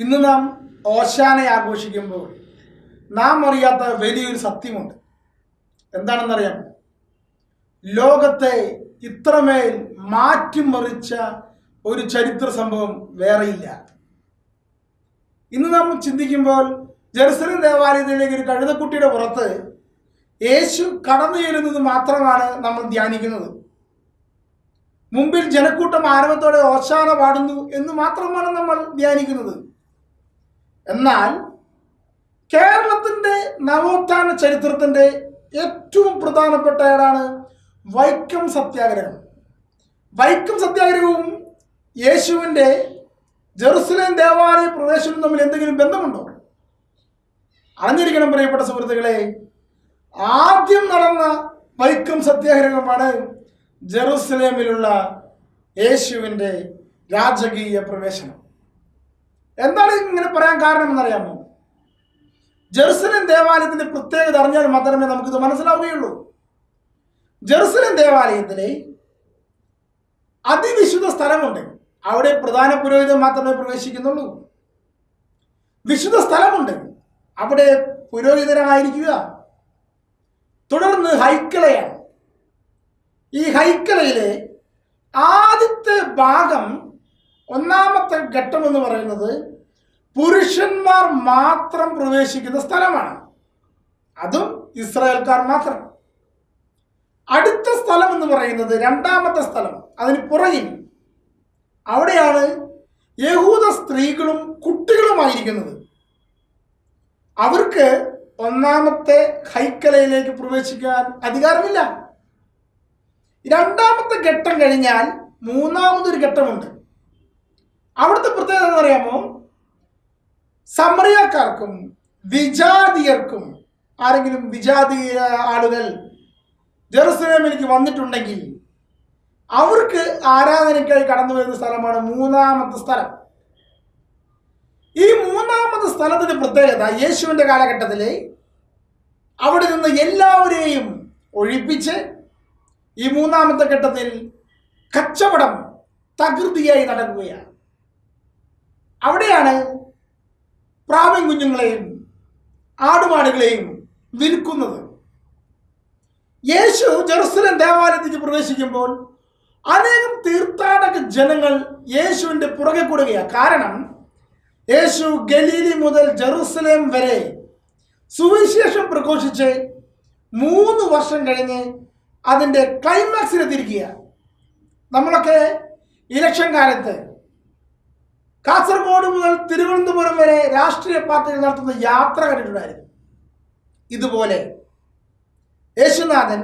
ഇന്ന് നാം ഓശാനെ ആഘോഷിക്കുമ്പോൾ നാം അറിയാത്ത വലിയൊരു സത്യമുണ്ട്. എന്താണെന്നറിയാം ലോകത്തെ ഇത്രമേൽ മാറ്റിമറിച്ച ഒരു ചരിത്ര സംഭവം വേറെയില്ല. ഇന്ന് നാം ചിന്തിക്കുമ്പോൾ ജെറുസലേം ദേവാലയത്തിലേക്ക് ഒരു കഴുതക്കുട്ടിയുടെ പുറത്ത് യേശു കടന്നു ചെല്ലുന്നത് മാത്രമാണ് നമ്മൾ ധ്യാനിക്കുന്നത്. മുമ്പിൽ ജനക്കൂട്ടം ആരവത്തോടെ ഓശാന പാടുന്നു എന്ന് മാത്രമാണ് നമ്മൾ ധ്യാനിക്കുന്നത്. എന്നാൽ കേരളത്തിന്റെ നവോത്ഥാന ചരിത്രത്തിന്റെ ഏറ്റവും പ്രധാനപ്പെട്ട ഏടാണ് വൈക്കം സത്യാഗ്രഹം. വൈക്കം സത്യാഗ്രഹവും യേശുവിന്റെ ജെറുസലേം ദേവാലയ പ്രവേശനവും തമ്മിൽ എന്തെങ്കിലും ബന്ധമുണ്ടോ? അറിഞ്ഞിരിക്കണം പ്രിയപ്പെട്ട സുഹൃത്തുക്കളെ ആദ്യം നടന്ന വൈക്കം സത്യാഗ്രഹമാണ് ജെറുസലേമിലുള്ള യേശുവിന്റെ രാജകീയ പ്രവേശനം. പറയാൻ കാരണം എന്നറിയാമോ ജെറുസലേം ദേവാലയത്തിന്റെ പ്രത്യേകത അറിഞ്ഞാൽ മാത്രമേ നമുക്കിത് മനസ്സിലാവുകയുള്ളൂ. ജെറുസലേം ദേവാലയത്തിലെ അതിവിശുദ്ധ സ്ഥലമുണ്ട്. അവിടെ പ്രധാന പുരോഹിതൻ മാത്രമേ പ്രവേശിക്കുന്നുള്ളൂ. വിശുദ്ധ സ്ഥലമുണ്ട്. അവിടെ പുരോഹിതനായിരിക്കുക തുടർന്ന് ഹൈക്കളയാണ്. ഈ ഹൈക്കളയിലെ ആദ്യത്തെ ഭാഗം ഒന്നാമത്തെ ഘട്ടം എന്ന് പറയുന്നത് പുരുഷന്മാർ മാത്രം പ്രവേശിക്കുന്ന സ്ഥലമാണ്. അതും ഇസ്രായേൽക്കാർ മാത്രം. അടുത്ത സ്ഥലം എന്ന് പറയുന്നത് രണ്ടാമത്തെ സ്ഥലം. അതിന് പുറകിൽ അവിടെയാണ് യഹൂദ സ്ത്രീകളും കുട്ടികളുമായിരിക്കുന്നത്. അവർക്ക് ഒന്നാമത്തെ ഹൈക്കലയിലേക്ക് പ്രവേശിക്കാൻ അധികാരമില്ല. രണ്ടാമത്തെ ഘട്ടം കഴിഞ്ഞാൽ മൂന്നാമതൊരു ഘട്ടമുണ്ട്. അവിടുത്തെ പ്രത്യേകത എന്ന് അറിയാമോ? സമറിയക്കാർക്കും വിജാതിയർക്കും ആരെങ്കിലും വിജാതീയ ആളുകൾ ജെറുസലേമിലേക്ക് വന്നിട്ടുണ്ടെങ്കിൽ അവർക്ക് ആരാധനയ്ക്കായി കടന്നു വരുന്ന സ്ഥലമാണ് മൂന്നാമത്തെ സ്ഥലം. ഈ മൂന്നാമത്തെ സ്ഥലത്തിന്റെ പ്രത്യേകത യേശുവിന്റെ കാലഘട്ടത്തിൽ അവിടെ നിന്ന് എല്ലാവരെയും ഒഴിപ്പിച്ച് ഈ മൂന്നാമത്തെ ഘട്ടത്തിൽ കച്ചവടം തകൃതിയായി നടക്കുകയാണ്. അവിടെയാണ് പ്രാവൻ കുഞ്ഞുങ്ങളെയും ആടുമാടുകളെയും വിൽക്കുന്നത്. യേശു ജെറുസലം ദേവാലയത്തിൽ പ്രവേശിക്കുമ്പോൾ അനേകം തീർത്ഥാടക ജനങ്ങൾ യേശുവിന്റെ പുറകെ കൂടുകയാണ്. കാരണം യേശു ഗലീലി മുതൽ ജെറുസലേം വരെ സുവിശേഷം പ്രഘോഷിച്ച് മൂന്ന് വർഷം കഴിഞ്ഞ് അതിന്റെ ക്ലൈമാക്സിലെത്തിയിരിക്കുക നമ്മളൊക്കെ ഇലക്ഷൻ കാലത്ത് കാസർഗോഡ് മുതൽ തിരുവനന്തപുരം വരെ രാഷ്ട്രീയ പാർട്ടികൾ നടത്തുന്ന യാത്ര കണ്ടിട്ടുണ്ടായിരുന്നു. ഇതുപോലെ യേശുനാഥൻ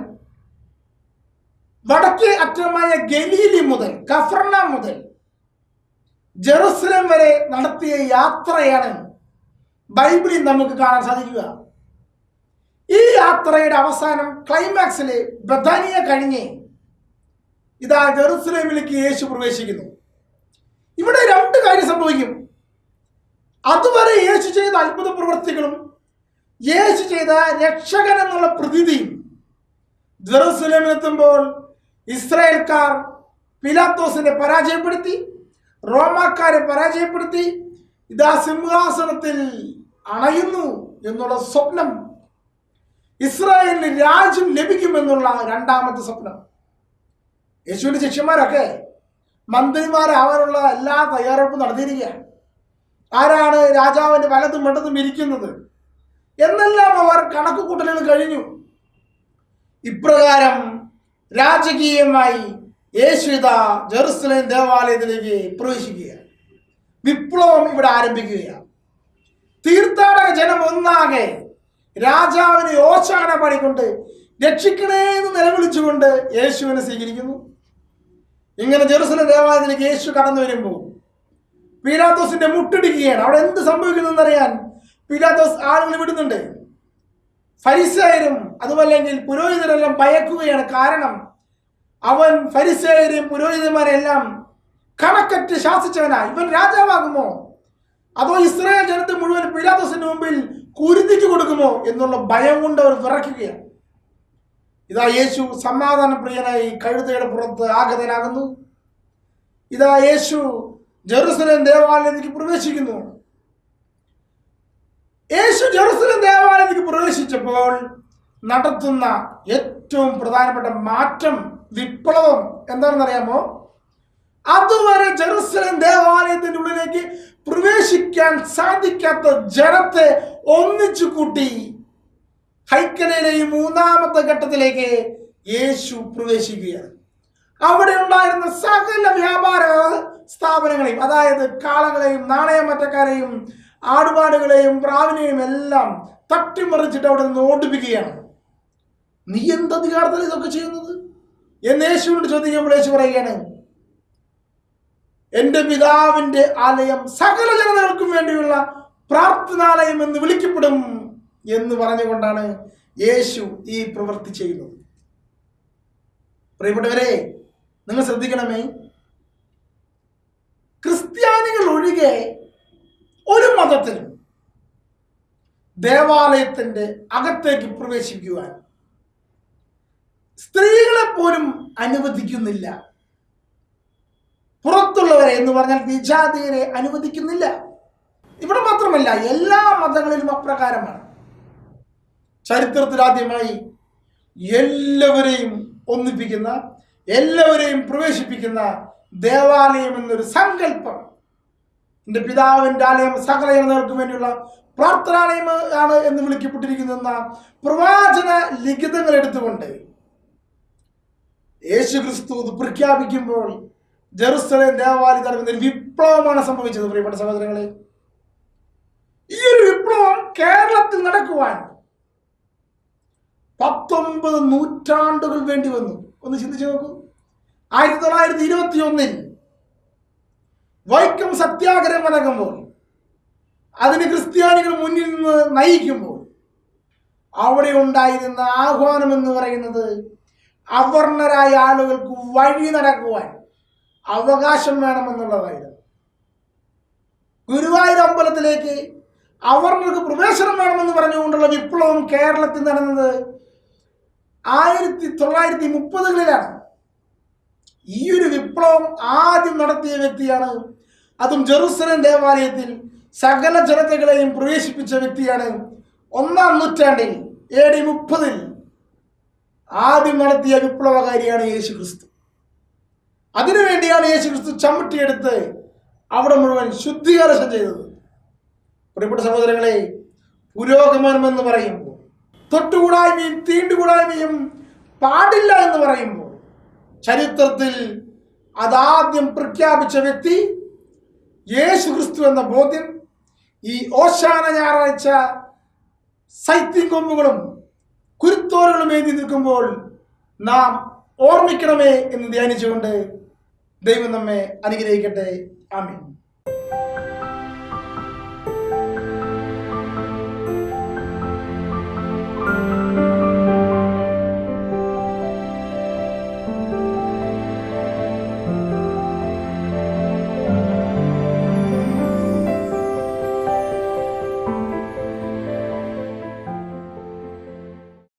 വടക്കേ അറ്റമായ ഗലീലി മുതൽ കഫർണ മുതൽ ജെറുസലേം വരെ നടത്തിയ യാത്രയാണ് ബൈബിളിൽ നമുക്ക് കാണാൻ സാധിക്കുക. ഈ യാത്രയുടെ അവസാനം ക്ലൈമാക്സിലെ ബദാനിയ കഴിഞ്ഞ് ഇതാ ജെറുസലേമിലേക്ക് യേശു പ്രവേശിക്കുന്നു. രണ്ട് കാര്യം സംഭവിക്കും. അതുവരെ യേശു ചെയ്ത അത്ഭുത പ്രവൃത്തികളും യേശു ചെയ്ത രക്ഷകൻ എന്നുള്ള പ്രതീതിയും ജെറുസലേമിലെത്തുമ്പോൾ ഇസ്രായേൽക്കാർ പിലാത്തോസിനെ പരാജയപ്പെടുത്തി റോമാക്കാരെ പരാജയപ്പെടുത്തി ഇതാ സിംഹാസനത്തിൽ അണയുന്നു എന്നുള്ള സ്വപ്നം. ഇസ്രായേലിന് രാജ്യം ലഭിക്കുമെന്നുള്ള രണ്ടാമത്തെ സ്വപ്നം. യേശുവിന്റെ ശിഷ്യന്മാരൊക്കെ മന്ത്രിമാരാവാനുള്ള എല്ലാ തയ്യാറെടുപ്പും നടത്തിയിരിക്കുകയാണ്. ആരാണ് രാജാവിന്റെ വലത്തും വെട്ടത്തും ഇരിക്കുന്നത്? എന്നെല്ലാം അവർ കണക്ക് കൂട്ടലുകൾ കഴിഞ്ഞു. ഇപ്രകാരം രാജകീയമായി യേശുദ ജെറുസലേം ദേവാലയത്തിലേക്ക് പ്രവേശിക്കുകയാണ്. വിപ്ലവം ഇവിടെ ആരംഭിക്കുകയാണ്. തീർത്ഥാടക ജനം ഒന്നാകെ രാജാവിനെ ഓശാന പാടിക്കൊണ്ട് രക്ഷിക്കണേ എന്ന് നിലവിളിച്ചുകൊണ്ട് യേശുവിനെ സ്വീകരിക്കുന്നു. ഇങ്ങനെ ജെറുസലം ദേവാലയത്തിലേക്ക് യേശു കടന്നു വരുമ്പോൾ പീലാത്തോസിന്റെ മുട്ടിടിക്കുകയാണ്. അവിടെ എന്ത് സംഭവിക്കുന്നറിയാൻ പീലാത്തോസ് ആളുകൾ വിടുന്നുണ്ട്. ഫരിസായരും അതുമല്ലെങ്കിൽ പുരോഹിതരെല്ലാം ഭയക്കുകയാണ്. കാരണം അവൻ ഫരിസായരും പുരോഹിതന്മാരെല്ലാം കണക്കറ്റ് ശാസിച്ചവനാ. ഇവൻ രാജാവാകുമോ? അതോ ഇസ്രായേൽ ജനത്തെ മുഴുവൻ പീലാത്തോസിന്റെ മുമ്പിൽ കുരുതിച്ചു കൊടുക്കുമോ എന്നുള്ള ഭയം കൊണ്ട് അവർ വിറയ്ക്കുകയാണ്. ഇതാ യേശു സമാധാനപ്രിയനായി കഴുതയുടെ പുറത്ത് ആഗതനാകുന്നു. ഇതാ യേശു ജെറുസലേം ദേവാലയത്തിലേക്ക് പ്രവേശിക്കുന്നു. യേശു ജെറുസലേം ദേവാലയത്തിലേക്ക് പ്രവേശിച്ചപ്പോൾ നടത്തുന്ന ഏറ്റവും പ്രധാനപ്പെട്ട മാറ്റം വിപ്ലവം എന്താണെന്നറിയാമോ? അതുവരെ ജെറുസലേം ദേവാലയത്തിന്റെ ഉള്ളിലേക്ക് പ്രവേശിക്കാൻ സാധിക്കാത്ത ജനത്തെ ഒന്നിച്ചു കൂട്ടി ഹൈക്കലയിലെ ഈ മൂന്നാമത്തെ ഘട്ടത്തിലേക്ക് യേശു പ്രവേശിക്കുകയാണ്. അവിടെ ഉണ്ടായിരുന്ന സകല വ്യാപാര സ്ഥാപനങ്ങളെയും അതായത് കാളകളെയും നാണയമറ്റക്കാരെയും ആടുപാടുകളെയും പ്രാവിനെയും എല്ലാം തട്ടിമറിച്ചിട്ട് അവിടെ നിന്ന് ഓടിപ്പിക്കുകയാണ്. നീ എന്ത് അധികാരത്തിൽ ഇതൊക്കെ ചെയ്യുന്നത്? എന്ന് യേശുവിനോട് ചോദിക്കുമ്പോൾ യേശു പറയുകയാണ് എന്റെ പിതാവിന്റെ ആലയം സകല ജനതകൾക്കും വേണ്ടിയുള്ള പ്രാർത്ഥനാലയം എന്ന് വിളിക്കപ്പെടും. എന്ന് പറഞ്ഞുകൊണ്ടാണ് യേശു ഈ പ്രവൃത്തി ചെയ്യുന്നത്. പ്രിയപ്പെട്ടവരെ നിങ്ങൾ ശ്രദ്ധിക്കണമേ. ക്രിസ്ത്യാനികൾ ഒഴികെ ഒരു മതത്തിലും ദേവാലയത്തിന്റെ അകത്തേക്ക് പ്രവേശിക്കുവാൻ സ്ത്രീകളെ പോലും അനുവദിക്കുന്നില്ല. പുറത്തുള്ളവരെ എന്ന് പറഞ്ഞാൽ വിജാതിയരെ അനുവദിക്കുന്നില്ല. ഇവിടെ മാത്രമല്ല എല്ലാ മതങ്ങളിലും അപ്രകാരമാണ്. ചരിത്രത്തിൽ ആദ്യമായി എല്ലാവരെയും ഒന്നിപ്പിക്കുന്ന എല്ലാവരെയും പ്രവേശിപ്പിക്കുന്ന ദേവാലയം എന്നൊരു സങ്കല്പം. എന്റെ പിതാവിന്റെ ആലയം സകല ജനതകൾക്ക് വേണ്ടിയുള്ള പ്രാർത്ഥനാലയം ആണ് എന്ന് വിളിക്കപ്പെട്ടിരിക്കുന്ന പ്രവാചന ലിഖിതങ്ങൾ എടുത്തുകൊണ്ട് യേശു ക്രിസ്തു ഇത് പ്രഖ്യാപിക്കുമ്പോൾ ജെറുസലേം ദേവാലയം നടക്കുന്ന ഒരു വിപ്ലവമാണ് സംഭവിച്ചത് പ്രിയപ്പെട്ട സഹോദരങ്ങളെ. ഈ ഒരു വിപ്ലവം കേരളത്തിൽ നടക്കുവാൻ പത്തൊമ്പത് നൂറ്റാണ്ടുകൾ വേണ്ടി വന്നു. ഒന്ന് ചിന്തിച്ചു നോക്കൂ. ആയിരത്തി തൊള്ളായിരത്തി ഇരുപത്തി ഒന്നിൽ വൈക്കം സത്യാഗ്രഹം നടക്കുമ്പോൾ അതിന് ക്രിസ്ത്യാനികൾ മുന്നിൽ നിന്ന് നയിക്കുമ്പോൾ അവിടെ ഉണ്ടായിരുന്ന ആഹ്വാനം എന്ന് പറയുന്നത് അവർണരായ ആളുകൾക്ക് വഴി നടക്കുവാൻ അവകാശം വേണമെന്നുള്ളതായിരുന്നു. ഗുരുവായൂർ അമ്പലത്തിലേക്ക് അവർണർക്ക് പ്രവേശനം വേണമെന്ന് പറഞ്ഞുകൊണ്ടുള്ള വിപ്ലവം കേരളത്തിൽ നടന്നത് ആയിരത്തി തൊള്ളായിരത്തി മുപ്പതുകളിലാണ് ഈ ഒരു വിപ്ലവം ആദ്യം നടത്തിയ വ്യക്തിയാണ്. അതും ജെറുസലേം ദേവാലയത്തിൽ സകല ജനതകളെയും പ്രവേശിപ്പിച്ച വ്യക്തിയാണ്. ഒന്നാം നൂറ്റാണ്ടിൽ എ ഡി മുപ്പതിൽ ആദ്യം നടത്തിയ വിപ്ലവകാരിയാണ് യേശു ക്രിസ്തു അതിനുവേണ്ടിയാണ് യേശു ക്രിസ്തു ചമ്മട്ടിയെടുത്ത് അവിടെ മുഴുവൻ ശുദ്ധീകരണം ചെയ്തത്. പ്രിയപ്പെട്ട സഹോദരങ്ങളെ പുരോഗമനം എന്ന് പറയുമ്പോൾ തൊട്ടുകൂടായ്മയും തീണ്ടുകൂടായ്മയും പാടില്ല എന്ന് പറയുമ്പോൾ ചരിത്രത്തിൽ അതാദ്യം പ്രഖ്യാപിച്ച വ്യക്തി യേശു ക്രിസ്തു എന്ന ബോധ്യം ഈ ഓശാന ഞായറാഴ്ച സൈത്യം കൊമ്പുകളും കുരുത്തോറുകളും എഴുതി നിൽക്കുമ്പോൾ നാം ഓർമ്മിക്കണമേ എന്ന് ധ്യാനിച്ചുകൊണ്ട് ദൈവം നമ്മെ അനുഗ്രഹിക്കട്ടെ. ആമീൻ.